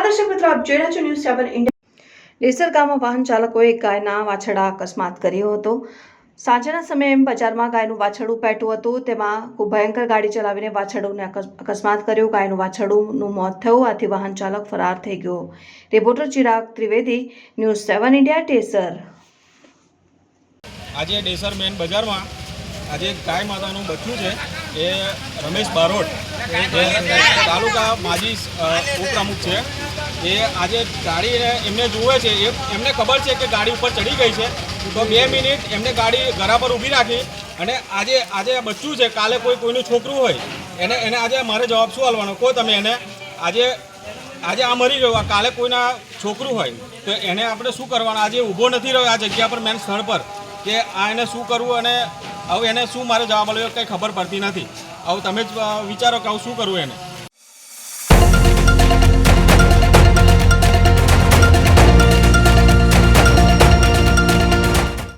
આપ જોઈ રહ્યા છો ન્યૂઝ સેવન ઇન્ડિયા ડેસર ગામમાં વાહન ચાલકોએ ગાયના વાછડા અકસ્માત કર્યો હતો. સાંજના સમયે એમ બજારમાં ગાયનું વાછરડું પેટું હતું. તેમાં ખૂબ ભયંકર ગાડી ચલાવીને વાછરડુંને અકસ્માત કર્યો. ગાયનું વાછરડુંનું મોત થયું. આથી વાહન ચાલક ફરાર થઈ ગયો. Reporter Chirag Trivedi news seven India Desar. આજે ડેસર મેન બજારમાં આજે ગાય માતાનું બચ્ચું છે, એ રમેશ બારોટ. જે તાલુકા માજી ઉપપ્રમુખ છે. એ આજે ગાડી એમને જુએ છે, એ એમને ખબર છે કે ગાડી ઉપર ચડી ગઈ છે. તો બે મિનિટ એમને ગાડી ઘરા પર ઊભી રાખી અને આજે આજે બચ્ચું છે, કાલે કોઈ કોઈનું છોકરું હોય, એને એને આજે મારે જવાબ શું આલવાનો કહો તમે એને. આજે આજે આ મરી ગયું કાલે કોઈના છોકરું હોય, તો એને આપણે શું કરવાનું? આજે ઊભો નથી રહ્યો આ જગ્યા પર, મેન સ્થળ પર, કે આ એને શું કરવું અને હવે એને શું મારે જવાબ આપ્યો કંઈ ખબર પડતી નથી. હવે તમે જ વિચારો કે આવું શું કરવું એને.